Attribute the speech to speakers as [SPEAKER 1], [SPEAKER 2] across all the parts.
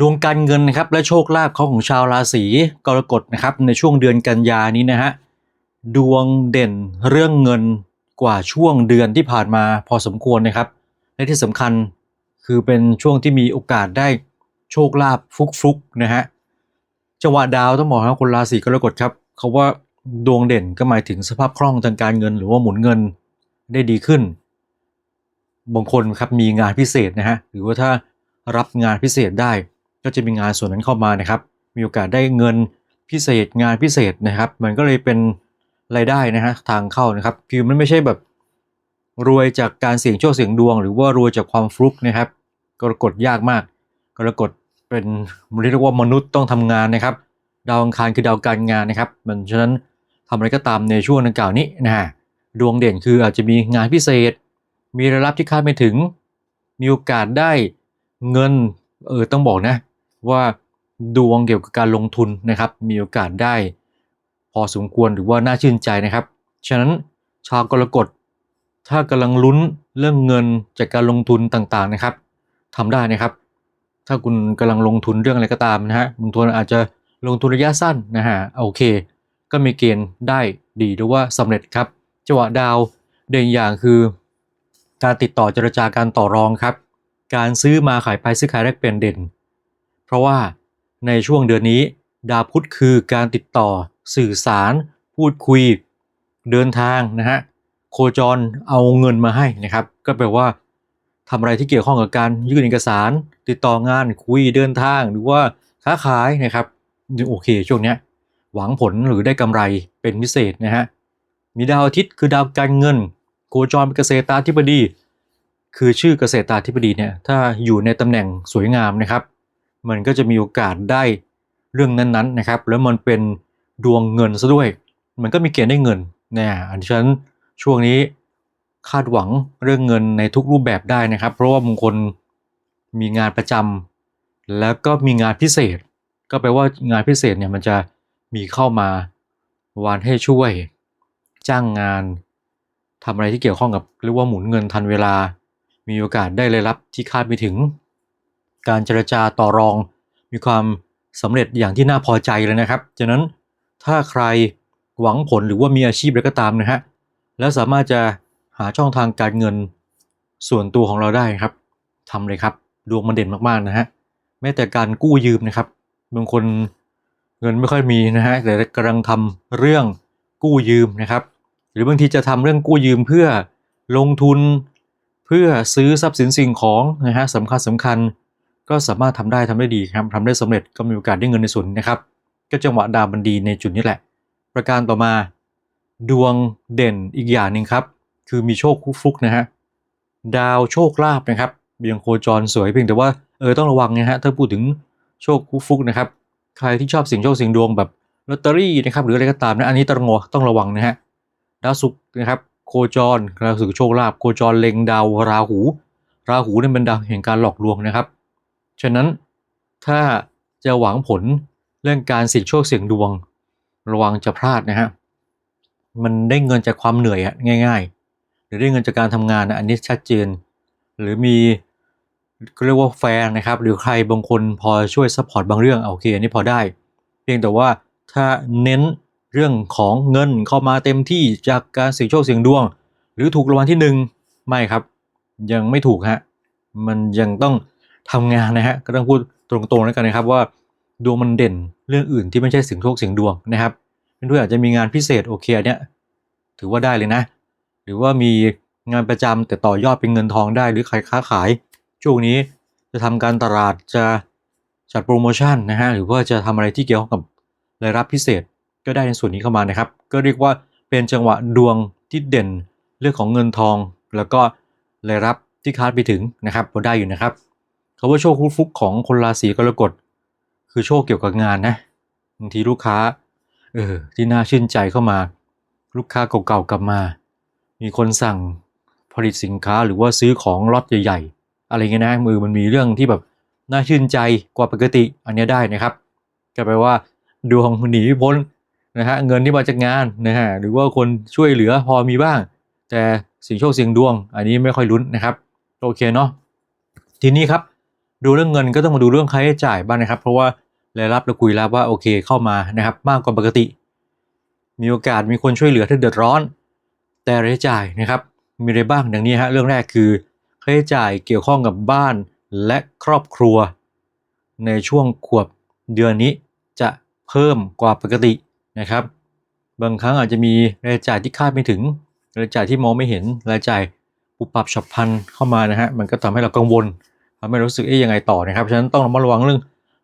[SPEAKER 1] ดวงการเงินนะครับและโชคลาภเขาของชาวราศีกรกฎนะครับในช่วงเดือนกันยานี้นะฮะดวงเด่นเรื่องเงินกว่าช่วงเดือนที่ผ่านมาพอสมควรนะครับ และที่สำคัญคือเป็นช่วงที่มีโอกาสได้โชคลาภฟุกๆนะฮะจังหวะดาวต้องบอกนะคนราศีกรกฎครับเขาว่าดวงเด่นก็หมายถึงสภาพคล่องทางการเงิน หรือว่าหมุนเงินได้ดีขึ้นบางคนครับมีงานพิเศษนะฮะหรือว่าถ้ารับงานพิเศษได้ ก็จะมีงานส่วนนั้นเข้ามานะครับ มีโอกาสได้เงินพิเศษงานพิเศษนะครับ มันก็เลยเป็นรายได้นะฮะทางเข้านะครับคือมันไม่ใช่แบบรวยจากการเสี่ยงโชคเสี่ยงดวง หรือว่ารวยจากความฟลุกนะครับ กรกฎยากมาก กรกฎเป็นเรียกว่ามนุษย์ต้องทำงานนะครับ ดาวอังคารคือดาวการงานนะครับ มันฉะนั้นทำอะไรก็ตามในช่วงดังกล่าวนี้นะฮะดวงเด่นคืออาจจะมีงานพิเศษ มีรายรับที่คาดไม่ถึง มีโอกาสได้เงินเออต้องบอกนะ ว่าดวงเกี่ยวกับการลงทุนนะครับ มีโอกาสได้ พอสมควรหรือว่าน่าชื่นใจนะครับ ฉะนั้นชาวกรกฎถ้ากำลังลุ้นเรื่องเงินจากการลงทุนต่างๆนะครับทำได้นะครับ ถ้าคุณกำลังลงทุนเรื่องอะไรก็ตามนะฮะบางทุนอาจจะลงทุนระยะสั้นนะฮะโอเค ก็มีเกณฑ์ได้ดีหรือว่าสำเร็จครับจังหวะดาวเด่นอย่างคือการติดต่อเจรจาการต่อรองครับ การซื้อมาขายไปซื้อขายแลกเปลี่ยนเด่น เพราะว่าในช่วงเดือนนี้ ดาวพุธคือการติดต่อสื่อสาร พูดคุย เดินทางนะฮะโคจรเอาเงินมาให้นะครับ ก็แปลว่าทำอะไรที่เกี่ยวข้องกับการยื่นเอกสาร ติดต่องานคุยเดินทางหรือว่าค้าขายนะครับโอเคช่วงเนี้ยหวังผลหรือได้กำไรเป็นพิเศษนะฮะมีดาวอาทิตย์คือดาวการเงิน โคจรเป็นเกษตราธิบดี คือชื่อเกษตราธิบดีเนี่ยถ้าอยู่ในตำแหน่งสวยงามนะครับ มันก็จะมีโอกาสได้เรื่องนั้นๆนะครับ แล้วมันเป็นดวงเงินซะด้วย มันก็มีเกณฑ์ได้เงินนะอันฉะนั้นช่วงนี้คาดหวังเรื่องเงินในทุกรูปแบบได้นะครับ เพราะว่าบางคนมีงานประจำแล้วก็มีงานพิเศษ ก็แปลว่างานพิเศษเนี่ยมันจะมีเข้ามาวานให้ช่วย จ้างงานทำอะไรที่เกี่ยวข้องกับเรียกว่าหมุนเงินทันเวลา มีโอกาสได้รายรับที่คาดไม่ถึง การเจรจาต่อรอง มีความสำเร็จอย่างที่น่าพอใจเลยนะครับฉะนั้นถ้าใครหวังผลหรือว่ามีอาชีพอะไรก็ตามนะฮะแล้วสามารถจะหาช่องทางการเงินส่วนตัวของเราได้ครับทำเลยครับ ดวงมันเด่นมากๆนะฮะแม้แต่การกู้ยืมนะครับบางคนเงินไม่ค่อยมีนะฮะแต่กำลังทำเรื่องกู้ยืมนะครับ หรือบางทีจะทำเรื่องกู้ยืมเพื่อลงทุน เพื่อซื้อทรัพย์สินสิ่งของนะฮะสำคัญสำคัญ ก็สามารถทำได้ทำได้ดีครับทำได้สำเร็จก็มีโอกาสได้เงินในส่วนนะครับ ก็จังหวะดาวมันดีในจุดนี้แหละ ประการต่อมา ดวงเด่นอีกอย่างหนึ่งครับ คือมีโชคคุฟุกนะฮะดาวโชคลาภนะครับยังโคจรสวยเพียงแต่ว่าเออต้องระวังนะฮะถ้าพูดถึงโชคคุฟุกนะครับ ใครที่ชอบเสิ่งโชคเสิ่งดวงแบบลอตเตอรี่นะครับหรืออะไรก็ตามนะอันนี้ต้องระต้องระวังนะฮะดาวศุกร์นะครับ โคจรดาวศุกโชคลาภโคจรเล็งดาวราหู ราหูเนี่ยเป็นดาวแห่งการหลอกลวงนะครับ ฉะนั้นถ้าจะหวังผลเรื่องการเสี่ยงโชคเสี่ยงดวง ระวังจะพลาดนะฮะมันได้เงินจากความเหนื่อยอะง่าย ๆ หรือได้เงินจากการทำงานอันนี้ชัดเจน หรือมีเรียกว่าแฟนนะครับ หรือใครบางคนพอช่วยซัพพอร์ตบางเรื่องโอเคอันนี้พอได้ เพียงแต่ว่าถ้าเน้นเรื่องของเงินเข้ามาเต็มที่จากการเสี่ยงโชคเสี่ยงดวง หรือถูกรางวัลที่หนึ่งไม่ครับ ยังไม่ถูกฮะมันยังต้อง ทำงานนะฮะก็ต้องพูดตรงๆแล้วกันนะครับว่าดวงมันเด่นเรื่องอื่นที่ไม่ใช่เสิ่งโชคเสิ่งดวงนะครับเพื่อนๆอาจจะมีงานพิเศษโอเคเนี่ยถือว่าได้เลยนะ หรือว่ามีงานประจำแต่ต่อยอดเป็นเงินทองได้หรือใครค้าขายช่วงนี้จะทำการตลาดจะจัดโปรโมชั่นนะฮะหรือว่าจะทำอะไรที่เกี่ยวข้องกับรายรับพิเศษก็ได้ในส่วนนี้เข้ามานะครับ ก็เรียกว่าเป็นจังหวะดวงที่เด่นเรื่องของเงินทอง แล้วก็รายรับที่คาดไปถึงนะครับพอได้อยู่นะครับาว่าโชคฟุกของคนราศีกรกฎคือโชคเกี่ยวกับงานนะบางทีลูกค้าเออที่น่าชื่นใจเข้ามา ลูกค้าเก่าๆกลับมา มีคนสั่งผลิตสินค้าหรือว่าซื้อของล็อตใหญ่ ๆ อะไรเงี้ยนะมือมันมีเรื่องที่แบบน่าชื่นใจกว่าปกติ อันนี้ได้นะครับก็แปลว่าดวงหนีพ้นนะฮะเงินที่มาจากงานนะฮะหรือว่าคนช่วยเหลือพอมีบ้าง แต่สิ่งโชคสียงดวง อันนี้ไม่ค่อยลุ้นนะครับ โอเคเนาะทีนี้ครับ ดูเรื่องเงินก็ต้องมาดูเรื่องค่าใช้จ่ายบ้างนะครับ เพราะว่ารายรับเราคุยแล้วว่าโอเคเข้ามานะครับมากกว่าปกติ มีโอกาสมีคนช่วยเหลือถ้าเดือดร้อน แต่รายจ่ายนะครับมีอะไรบ้างดังนี้ฮะเรื่องแรกคือค่าใช้จ่ายเกี่ยวข้องกับบ้านและครอบครัว ในช่วงขวบเดือนนี้จะเพิ่มกว่าปกตินะครับ บางครั้งอาจจะมีรายจ่ายที่คาดไม่ถึงรายจ่ายที่มองไม่เห็นรายจ่ายปุบปับฉับพันเข้ามานะฮะมันก็ทำให้เรากังวล ทำให้รู้สึกเอ๊ยยังไงต่อนะครับฉะนั้นต้องระมัดระวังเรื่อง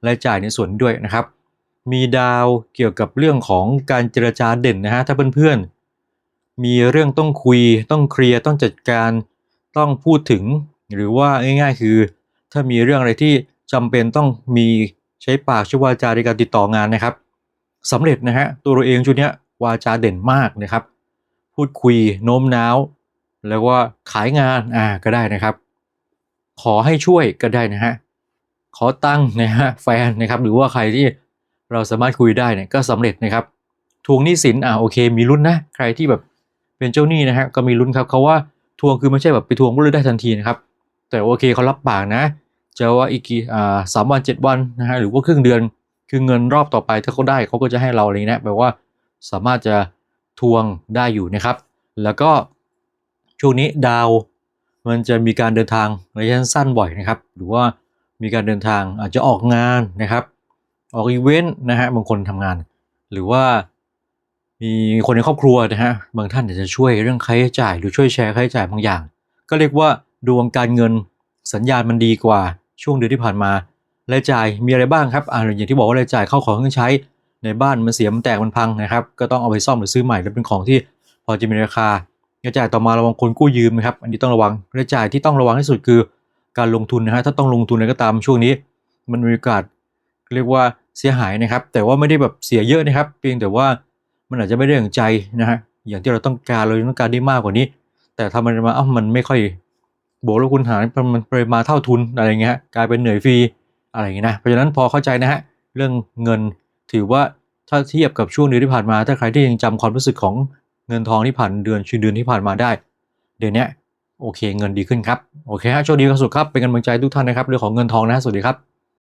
[SPEAKER 1] รายจ่ายในส่วนด้วยนะครับ มีดาวเกี่ยวกับเรื่องของการเจรจาเด่นนะฮะถ้าเพื่อนๆ มีเรื่องต้องคุย ต้องเคลียร์ต้องจัดการต้องพูดถึง หรือว่าง่ายๆ คือ ถ้ามีเรื่องอะไรที่จำเป็นต้องมีใช้ปากใช้วาจาในการติดต่องานนะครับสำเร็จนะฮะตัวเราเองชุดนี้วาจาเด่นมากนะครับ พูดคุยโน้มน้าว แล้วว่าขายงานอ่าก็ได้นะครับ ขอให้ช่วยก็ได้นะฮะ ขอตั้งนะฮะแฟนนะครับหรือว่าใครที่เราสามารถคุยได้เนี่ยก็สำเร็จนะครับ ทวงหนี้สินอ่าโอเค มีลุ้นนะ ใครที่แบบเป็นเจ้าหนี้นะฮะก็มีลุ้นครับเขาว่าทวงคือไม่ใช่แบบไปทวงก็เลยได้ทันทีนะครับ แต่โอเคเขารับปากนะจะว่าอีกกี่อ่าสามวันเจ็ดวันนะฮะหรือว่าครึ่งเดือนคือเงินรอบต่อไปถ้าเขาได้เขาก็จะให้เราอะไรเงี้ยแปลว่าสามารถจะทวงได้อยู่นะครับ แล้วก็ช่วงนี้ดาว มันจะมีการเดินทางระยะสั้นบ่อยนะครับ หรือว่ามีการเดินทางอาจจะออกงานนะครับ ออกอีเวนต์นะฮะบางคนทำงาน หรือว่ามีคนในครอบครัวนะฮะบางท่านอาจจะช่วยเรื่องค่าใช้จ่าย หรือช่วยแชร์ค่าใช้จ่ายบางอย่าง ก็เรียกว่าดวงการเงินสัญญาณมันดีกว่าช่วงเดือนที่ผ่านมารายจ่ายมีอะไรบ้างครับอ่าอย่างที่บอกว่ารายจ่ายเข้าของเครื่องใช้ในบ้านมันเสียมันแตกมันพังนะครับ ก็ต้องเอาไปซ่อมหรือซื้อใหม่แล้วเป็นของที่พอจะมีราคา รายจ่ายต่อมาระวังคนกู้ยืมนะครับ อันนี้ต้องระวังรายจ่ายที่ต้องระวังที่สุดคือการลงทุนนะฮะถ้าต้องลงทุนอะไรก็ตามช่วงนี้ มันมีโอกาสเรียกว่าเสียหายนะครับ แต่ว่าไม่ได้แบบเสียเยอะนะครับ เพียงแต่ว่ามันอาจจะไม่ได้อย่างใจนะฮะอย่างที่เราต้องการเราต้องการได้มากกว่านี้ แต่ถ้ามันมาเอ้ามันไม่ค่อยบวกลบคูณหารมันปริมาเท่าทุนอะไรเงี้ยกลายเป็นเหนื่อยฟรีอะไรอย่างเงี้ยนะเพราะฉะนั้นพอเข้าใจนะฮะเรื่องเงินถือว่าถ้าเทียบกับช่วงเดือนที่ผ่านมา ถ้าใครที่ยังจำความรู้สึกของ เงินทองที่ผ่านเดือนชื่อเดือนที่ผ่านมาได้ เดือนนี้โอเค เงินดีขึ้นครับ โอเคฮะโชคดีครับสุดครับ เป็นกำลังใจทุกท่านนะครับเรื่องของเงินทองนะ สวัสดีครับ